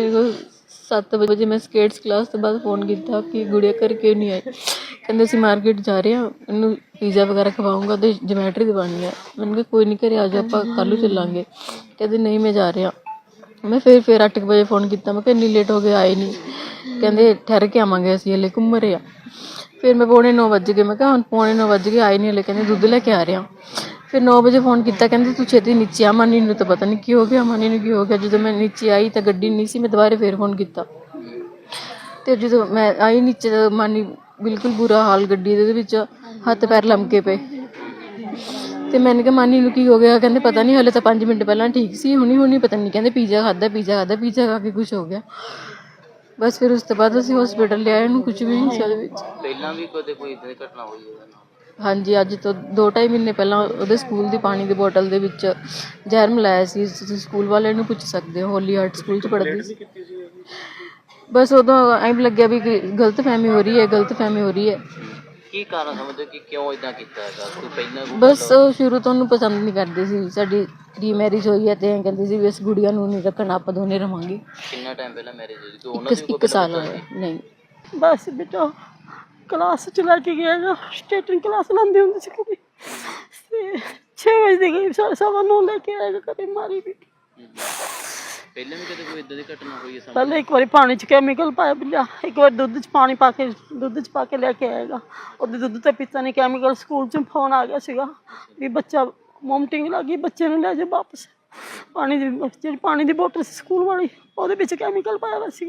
ਮੇਰੇ ਕੋਲ 7 ਵਜੇ ਮੈਂ ਸਕੇਟਸ ਕਲਾਸ ਤੋਂ ਬਾਅਦ ਫੋਨ ਕੀਤਾ ਕਿ ਗੁੜੀਆ ਘਰ ਕਿਉਂ ਨਹੀਂ ਆਈ ਕਹਿੰਦੇ ਅਸੀਂ ਮਾਰਕੀਟ ਜਾ ਰਹੇ ਹਾਂ ਇਹਨੂੰ ਪੀਜ਼ਾ ਵਗੈਰਾ ਖਵਾਉਂਗਾ ਤੇ ਜਮੈਟਰੀ ਦਿਵਾਉਣੀ ਹੈ। ਮੈਨੂੰ ਕਿਹਾ, ਕੋਈ ਨਹੀਂ ਘਰੇ ਆ ਜਾ ਆਪਾਂ ਕੱਲ੍ਹ ਨੂੰ ਚੱਲਾਂਗੇ। ਕਹਿੰਦੇ, ਨਹੀਂ, ਮੈਂ ਜਾ ਰਿਹਾ। ਮੈਂ ਫਿਰ ਫਿਰ 8 ਵਜੇ ਫੋਨ ਕੀਤਾ। ਮੈਂ ਕਿਹਾ, ਇੰਨੀ ਲੇਟ ਹੋ ਗਏ, ਆਏ ਨਹੀਂ ਕਹਿੰਦੇ, ਠਹਿਰ ਕੇ ਆਵਾਂਗੇ ਅਸੀਂ, ਹਲੇ ਘੁੰਮ ਰਹੇ ਆ ਫਿਰ ਮੈਂ ਪੌਣੇ 9 ਵਜੇ ਗਏ। ਮੈਂ ਕਿਹਾ, ਹੁਣ ਪੌਣੇ 9 ਵਜੇ ਗਏ, ਆਏ ਨਹੀਂ ਹਲੇ। ਕਹਿੰਦੇ, ਦੁੱਧ ਲੈ ਕੇ ਆ ਰਿਹਾ। ਫਿਰ 9 ਵਜੇ ਫੋਨ ਕੀਤਾ, ਕਹਿੰਦੇ ਤੂੰ ਛੇਤੀ ਨੀਚੇ ਆ, ਮਾਨੀ ਨੂੰ ਤਾਂ ਪਤਾ ਨਹੀਂ ਕੀ ਹੋ ਗਿਆ, ਮਾਨੀ ਨੂੰ ਕੀ ਹੋ ਗਿਆ, ਜਦੋਂ ਮੈਂ ਨੀਚੇ ਆਈ ਤਾਂ ਗੱਡੀ ਨਹੀਂ ਸੀ, ਮੈਂ ਦੁਬਾਰੇ ਫੇਰ ਫੋਨ ਕੀਤਾ। ਤੇ ਜਦੋਂ ਮੈਂ ਆਈ ਨੀਚੇ ਤਾਂ ਮਾਨੀ ਬਿਲਕੁਲ ਬੁਰਾ ਹਾਲ ਗੱਡੀ ਦੇ ਵਿੱਚ, ਹੱਥ ਪੈਰ ਲਮਕੇ ਪਏ। ਤੇ ਮੈंने ਕਿਹਾ, ਮਾਨੀ ਨੂੰ ਕੀ ਹੋ ਗਿਆ, ਕਹਿੰਦੇ ਪਤਾ ਨਹੀਂ ਹਲੇ ਤਾਂ 5 ਮਿੰਟ ਪਹਿਲਾਂ ਠੀਕ ਸੀ, ਹੁਣੀ ਹੁਣੀ ਪਤਾ ਨਹੀਂ ਕਹਿੰਦੇ ਪੀਜ਼ਾ ਖਾਦਾ ਪੀਜ਼ਾ ਖਾਦਾ ਪੀਜ਼ਾ ਖਾ ਕੇ ਕੁਝ ਹੋ ਗਿਆ। ਬਸ ਫਿਰ ਉਸ ਤੋਂ ਬਾਅਦ ਅਸੀਂ ਹਸਪੀਟਲ ਲਿਆਏ, ਉਹਨੂੰ ਕੁਝ ਵੀ ਨਹੀਂ ਸੀ ਵਿੱਚ। ਪਹਿਲਾਂ ਵੀ ਕਦੇ ਕੋਈ ਇਦਾਂ ਦੀ ਘਟਨਾ ਹੋਈ ਹੈ ਹਾਂਜੀ ਅੱਜ ਤੋਂ 2.5 ਮਹੀਨੇ ਪਹਿਲਾਂ ਉਹਦੇ ਸਕੂਲ ਦੀ ਪਾਣੀ ਦੀ ਬੋਤਲ ਦੇ ਵਿੱਚ ਜ਼ਹਿਰ ਮਿਲਾਇਆ ਸੀ। ਤੁਸੀਂ ਸਕੂਲ ਵਾਲਿਆਂ ਨੂੰ ਪੁੱਛ ਸਕਦੇ ਹੋ ਹੋਲੀ ਹਾਰਟ ਸਕੂਲ ਚ ਪੜ੍ਹਦੀ ਸੀ। ਬਸ ਉਦੋਂ ਐਂ ਲੱਗਿਆ ਵੀ ਕਿ ਗਲਤ ਫਹਿਮੀ ਹੋ ਰਹੀ ਹੈ ਗਲਤ ਫਹਿਮੀ ਹੋ ਰਹੀ ਹੈ। ਕੀ ਕਾਰਨ ਸਮਝਦੇ ਹੋ ਕਿ ਕਿਉਂ ਇਦਾਂ ਕੀਤਾ ਹੈਗਾ? ਕੋਈ ਪਹਿਲਾਂ ਕੋਈ ਬਸ ਉਹ ਸ਼ੁਰੂ ਤੋਂ ਉਹਨੂੰ ਪਸੰਦ ਨਹੀਂ ਕਰਦੇ ਸੀ। ਸਾਡੀ ਰੀ ਮੈਰਿਜ ਹੋਈ ਹੈ ਤੇ ਐਂ ਕਹਿੰਦੇ ਸੀ ਵੀ ਇਸ ਗੁੜੀਆ ਨੂੰ ਨਹੀਂ ਰੱਖਣਾ ਆਪਾਂ ਦੋਨੇ ਰਵਾਂਗੇ। ਕਿੰਨਾ ਟਾਈਮ ਪਹਿਲਾਂ ਮੈਰਿਜ ਹੋਈ? ਸੀ ਤੇ ਉਹਨਾਂ ਇੱਕ ਇੱਕ ਸਾਲ ਹੋਇਆ। ਨਹੀਂ? ਬਸ ਬੇਟਾ ਕਲਾਸ ਚ ਲੈ ਕੇ ਗਿਆ ਨਾ ਸਟੇਟਿੰਗ ਕਲਾਸ ਲਾਉਂਦੀ ਹੁੰਦੀ ਸੀ ਤੇ 6 ਵਜੇ ਦੀ ਗਈ ਸਵਾ ਨੂੰ ਲੈ ਕੇ ਆਏਗਾ ਕਦੇ ਮਾਰੀ ਵੀ। ਪਹਿਲਾਂ ਵੀ ਕਦੇ ਕੋਈ ਇਦਾਂ ਦੀ ਘਟਨਾ ਹੋਈ ਹੈ ਪਹਿਲੇ ਇੱਕ ਵਾਰੀ ਪਾਣੀ ਚ ਕੈਮੀਕਲ ਪਾਇਆ ਬਿੱਲਾ ਇੱਕ ਵਾਰ ਦੁੱਧ ਚ ਪਾਣੀ ਪਾ ਕੇ ਦੁੱਧ ਚ ਪਾ ਕੇ ਲੈ ਕੇ ਆਏਗਾ ਉਹਦੇ ਦੁੱਧ ਤੇ ਪਿੱਤਾ ਨੇ ਕੈਮੀਕਲ ਸਕੂਲ ਚ ਫੋਨ ਆ ਗਿਆ ਸੀਗਾ ਵੀ ਬੱਚਾ ਮੋਮਟਿੰਗ ਲੱਗੀ ਬੱਚੇ ਨੂੰ ਲੈ ਜਾ ਵਾਪਸ। ਪਾਣੀ ਦੀ ਜਿਹੜੀ ਪਾਣੀ ਦੀ ਬੋਤਲ ਸੀ ਸਕੂਲ ਵਾਲੀ ਉਹਦੇ ਵਿੱਚ ਕੈਮੀਕਲ ਪਾਇਆ ਹੋਇਆ ਸੀ।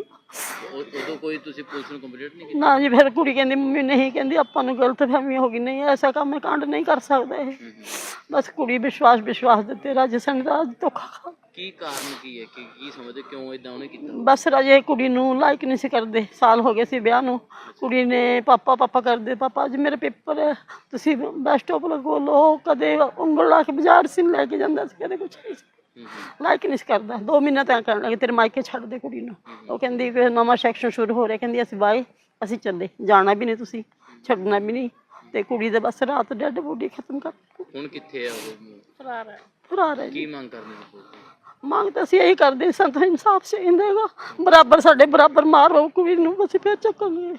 ਉਦੋਂ ਕੋਈ ਤੁਸੀਂ ਪੁਲਿਸ ਨੂੰ ਕੰਪਲੀਟ ਨਹੀਂ ਕੀਤੀ? ਨਾ ਜੀ ਫਿਰ ਕੁੜੀ ਕਹਿੰਦੀ ਮੰਮੀ ਨਹੀਂ ਕਹਿੰਦੀ ਆਪਾਂ ਨੂੰ ਗਲਤ ਫਹਿਮੀ ਹੋ ਗਈ। ਨਹੀਂ ਐਸਾ ਕੰਮ ਕਾਂਡ ਨਹੀਂ ਕਰ ਸਕਦਾ ਇਹ। ਬਸ ਕੁੜੀ ਵਿਸ਼ਵਾਸ ਵਿਸ਼ਵਾਸ ਦੇ ਤੇਰਾ ਜਿਸਨ ਦਾ ਧੋਖਾ ਖਾ ਕੀ ਕਾਰਨ ਕੀ ਹੈ? ਕਿ ਕੀ ਸਮਝਦੇ? ਕਿਉਂ ਇਦਾਂ ਉਹਨੇ ਕੀਤਾ? ਬਸ ਰਾਜੇ ਕੁੜੀ ਨੂੰ ਲਾਈਕ ਨਹੀਂ ਸੀ ਕਰਦੇ। ਸਾਲ ਹੋ ਗਏ ਸੀ ਵਿਆਹ ਨੂੰ। ਕੁੜੀ ਨੇ ਪਾਪਾ ਪਾਪਾ ਕਰਦੇ। ਪਾਪਾ ਅੱਜ ਮੇਰੇ ਪੇਪਰ ਹੈ। ਤੁਸੀਂ ਬੱਸ ਸਟਾਪ ਲਗੋ ਲੋ ਕਦੇ ਉਂਗਲ ਲਾ ਕੇ ਬਾਜ਼ਾਰ ਸੀ ਲੈ ਕੇ ਜਾਂਦਾ ਸੀ ਕਦੇ ਕੁਛ ਨਹੀਂ ਸੀ। ਲਾਈਕ ਨਹੀਂ ਸੀ ਕਰਦਾ। 2 ਮਹੀਨੇ ਤੱਕ ਕਰਨ ਲੱਗੇ ਤੇਰੇ ਮਾਇਕੇ ਛੱਡ ਦੇ ਕੁੜੀ ਨੂੰ। ਉਹ ਕਹਿੰਦੀ ਕਿ ਨਵਾਂ ਸੈਕਸ਼ਨ ਸ਼ੁਰੂ ਹੋ ਰਿਹਾ। ਕਹਿੰਦੀ ਅਸੀਂ ਬਾਏ ਅਸੀਂ ਚੱਲੇ। ਜਾਣਾ ਵੀ ਨਹੀਂ ਤੁਸੀਂ ਛੱਡਣਾ ਵੀ ਨਹੀਂ। ਤੇ ਕੁੜੀ ਦੇ ਬਸ ਰਾਤ ਡੈਡ ਬੋਡੀ ਖਤਮ ਕਰ ਹੁਣ ਕਿੱਥੇ ਆ ਉਹ? ਫਰਾਰ ਹੈ। ਫਰਾਰ ਹੈ ਜੀ। ਕੀ ਮੰਗ ਕਰਨੀ ਨੂੰ? ਮੰਗ ਤਾਂ ਅਸੀਂ ਇਹੀ ਕਰਦੇ ਸਾਂ ਤਾਂ ਇਨਸਾਫ ਚਾਹੀਦਾ ਹੈਗਾ। ਬਰਾਬਰ ਸਾਡੇ ਬਰਾਬਰ ਮਾਰੋ ਕੁੜੀ ਨੂੰ ਅਸੀਂ ਫੇਰ ਚੱਕਾਂਗੇ।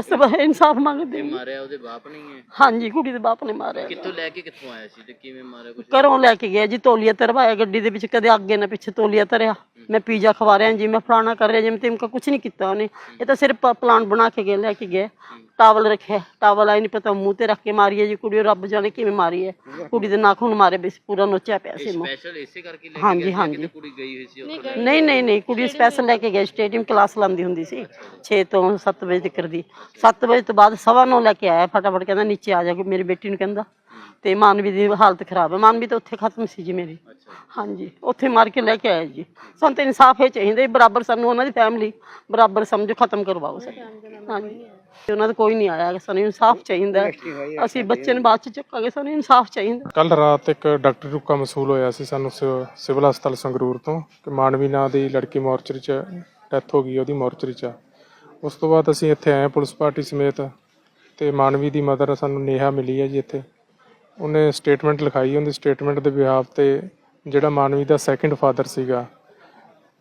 ਅਸੀਂ ਤਾਂ ਇਨਸਾਫ ਮੰਗਦੇ ਹਾਂ। ਮਾਰਿਆ ਉਹਦੇ ਬਾਪ ਨਹੀਂ ਹੈ? ਹਾਂਜੀ ਕੁੜੀ ਦੇ ਬਾਪ ਨੇ ਮਾਰਿਆ। ਕਿੱਥੋਂ ਲੈ ਕੇ ਕਿੱਥੋਂ ਆਇਆ ਸੀ ਤੇ ਕਿਵੇਂ ਮਾਰਿਆ ਕੁਝ ਘਰੋਂ ਲੈ ਕੇ ਗਿਆ ਜੀ ਤੋਲੀਆ ਤਰਵਾਇਆ ਗੱਡੀ ਦੇ ਵਿੱਚ ਕਦੇ ਅੱਗੇ ਨਾ ਪਿੱਛੇ ਤੋਲੀਆ ਤਰਿਆ। ਮੈਂ ਪੀਜ਼ਾ ਖਵਾ ਰਿਹਾ ਜੀ ਮੈਂ ਫਲਾਣਾ ਕਰ ਰਿਹਾ ਜੀ ਮੈਂ ਤਿਮਕਾ ਕੁਝ ਨਹੀਂ ਕੀਤਾ ਉਹਨੇ। ਇਹ ਤਾਂ ਸਿਰਫ ਪਲਾਨ ਬਣਾ ਕੇ ਗਿਆ ਲੈ ਕੇ ਗਿਆ ਟਾਵਲ ਰੱਖਿਆ ਟਾਵਲ ਆਈ ਨਹੀਂ ਪਤਾ ਮੂੰਹ ਤੇ ਰੱਖ ਕੇ ਮਾਰੀ ਹੈ ਜੀ ਕੁੜੀ ਰੱਬ ਜਾਣੇ ਕਿਵੇਂ ਮਾਰੀ ਹੈ। ਕੁੜੀ ਦੇ ਨਾਖੂਨ ਮਾਰੇ ਵੀ ਸੀ, ਪੂਰਾ ਨੋਚਿਆ ਪਿਆ ਸੀ ਮੂੰਹ। ਸਪੈਸ਼ਲ ਇਸੇ ਕਰਕੇ ਲੈ ਕੇ ਹਾਂਜੀ, ਹਾਂਜੀ। ਕੁੜੀ ਗਈ ਹੋਈ ਸੀ ਨਹੀਂ ਨਹੀਂ ਨਹੀਂ ਕੁੜੀ ਸਪੈਸ਼ਲ ਲੈ ਕੇ ਗਏ ਸਟੇਡੀਅਮ ਕਲਾਸ ਲਾਉਂਦੀ ਹੁੰਦੀ ਸੀ। 6 ਤੋਂ 7 ਵਜੇ ਤੱਕ ਦੀ। 7 ਵਜੇ ਤੋਂ ਬਾਅਦ ਸਵਾ ਨੌ ਲੈ ਕੇ ਆਇਆ ਫਟਾਫਟ ਕਹਿੰਦਾ ਨੀਚੇ ਆ ਜਾ ਕੇ ਮੇਰੀ ਬੇਟੀ ਨੂੰ ਕਹਿੰਦਾ। ਤੇ ਮਾਨਵੀ ਦੀ ਹਾਲਤ ਖਰਾਬ ਹੈ। ਮਾਨਵੀ ਤਾਂ ਉੱਥੇ ਖਤਮ ਸੀ ਜੀ ਮੇਰੀ। ਹਾਂਜੀ ਉੱਥੇ ਮਾਰ ਕੇ ਲੈ ਕੇ ਆਇਆ ਜੀ। ਸਾਨੂੰ ਤਾਂ ਇਨਸਾਫ ਇਹ ਚਾਹੀਦਾ ਜੀ, ਬਰਾਬਰ ਸਾਨੂੰ ਉਹਨਾਂ ਦੀ ਫੈਮਿਲੀ ਬਰਾਬਰ ਸਮਝੋ ਖਤਮ ਕਰਵਾਓ ਸਾਨੂੰ। ਹਾਂਜੀ। ਤੇ ਉਹਨਾਂ ਦਾ ਕੋਈ ਨਹੀਂ ਆਇਆ ਹੈਗਾ, ਸਾਨੂੰ ਇਨਸਾਫ ਚਾਹੀਦਾ ਹੈ। ਅਸੀਂ ਬੱਚੇ ਨੂੰ ਬਾਅਦ ਚ ਚੱਕਾਂਗੇ। ਸਾਨੂੰ ਇਨਸਾਫ ਚਾਹੀਦਾ ਕੱਲ ਰਾਤ ਇੱਕ ਡਾਕਟਰੀ ਰੁਕਾ ਮਸੂਲ ਹੋਇਆ ਸੀ ਸਾਨੂੰ ਸਿਵ- ਸਿਵਲ ਹਸਪਤਾਲ ਸੰਗਰੂਰ ਤੋਂ ਕਿ ਮਾਨਵੀ ਨਾਂ ਦੀ ਲੜਕੀ ਮੋਰਚਰੀ 'ਚ ਡੈਥ ਹੋ ਗਈ ਉਹਦੀ ਮੋਰਚਰੀ 'ਚ। ਉਸ ਤੋਂ ਬਾਅਦ ਅਸੀਂ ਇੱਥੇ ਆਏ ਪੁਲਿਸ ਪਾਰਟੀ ਸਮੇਤ ਤੇ ਮਾਨਵੀ ਦੀ ਮਦਰ ਸਾਨੂੰ ਨੇਹਾ ਮਿਲੀ ਹੈ ਜੀ ਇੱਥੇ। ਉਹਨੇ ਸਟੇਟਮੈਂਟ ਲਿਖਾਈ ਉਹਦੀ ਸਟੇਟਮੈਂਟ ਦੇ ਬਿਹਾਫ ਤੇ ਜਿਹੜਾ ਮਾਨਵੀ ਦਾ ਸੈਕੰਡ ਫਾਦਰ ਸੀਗਾ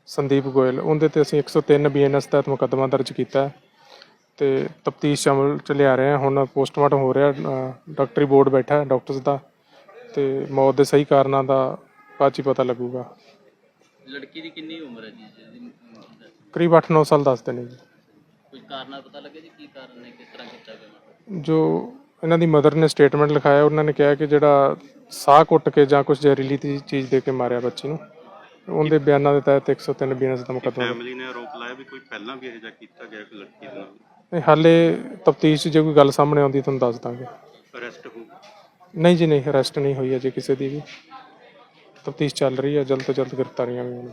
ਸੰਦੀਪ ਗੋਇਲ ਉਹਦੇ ਤੇ ਅਸੀਂ 103 ਬੀਐਨਐਸ ਤਹਿਤ ਮੁਕੱਦਮਾ ਦਰਜ ਕੀਤਾ ਤੇ ਤਫਤੀਸ਼ ਅਮਲ ਚ ਲਿਆ ਰਹੇ ਹਾਂ। ਹੁਣ ਪੋਸਟਮਾਰਟਮ ਹੋ ਰਿਹਾ ਡਾਕਟਰੀ ਬੋਰਡ ਬੈਠਾ ਡਾਕਟਰਸ ਦਾ ਤੇ ਮੌਤ ਦੇ ਸਹੀ ਕਾਰਨਾਂ ਦਾ ਬਾਅਦ ਪਤਾ ਲੱਗੂਗਾ। ਲੜਕੀ ਦੀ ਕਿੰਨੀ ਉਮਰ ਹੈ ਜੀ? ਕਰੀਬ 8-9 ਸਾਲ ਦੱਸਦੇ ਨੇ ਜੀ। ਕੁਝ ਕਾਰਨ ਪਤਾ ਲੱਗੇ ਜੀ ਕੀ ਕਾਰਨ ਹੈ ਕਿਸ ਤਰ੍ਹਾਂ ਕੀਤਾ ਗਿਆ? ਜੋ ਇਹਨਾਂ ਦੀ ਮਦਰ ਨੇ ਸਟੇਟਮੈਂਟ ਲਿਖਾਇਆ ਉਹਨਾਂ ਨੇ ਕਿਹਾ ਕਿ ਜਿਹੜਾ ਸਾਹ ਘੁੱਟ ਕੇ ਜਾਂ ਕੁਝ ਜ਼ਹਿਰੀਲੀ ਚੀਜ਼ ਦੇ ਕੇ ਮਾਰਿਆ ਬੱਚੀ ਨੂੰ। ਉਹਦੇ ਬਿਆਨਾਂ ਦੇ ਤਹਿਤ 103 ਬੀਐਨਐਸ ਦਾ ਮੁਕੱਦਮਾ ਫੈਮਿਲੀ ਨੇ ਆਰੋਪ ਲਾਇਆ ਵੀ ਕੋਈ ਪਹਿਲਾਂ ਵੀ ਇਹੋ ਜਿਹਾ ਕੀਤਾ ਗਿਆ ਕੋਈ ਲੜਕੀ ਦੇ ਨਾਲ? ਨਹੀਂ ਹਾਲੇ ਤਫਤੀਸ਼ ਜੇ ਕੋਈ ਗੱਲ ਸਾਹਮਣੇ ਆਉਂਦੀ ਤੁਹਾਨੂੰ ਦੱਸ ਦਾਂਗੇ। ਅਰੈਸਟ ਹੋ ਨਹੀਂ ਜੀ ਨਹੀਂ ਅਰੈਸਟ ਨਹੀਂ ਹੋਈ ਅਜੇ ਕਿਸੇ ਦੀ ਵੀ। ਤਫਤੀਸ਼ ਚੱਲ ਰਹੀ ਹੈ ਜਲਦ ਤੋਂ ਜਲਦ ਗ੍ਰਿਫਤਾਰੀਆਂ ਵੀ ਹੋਣ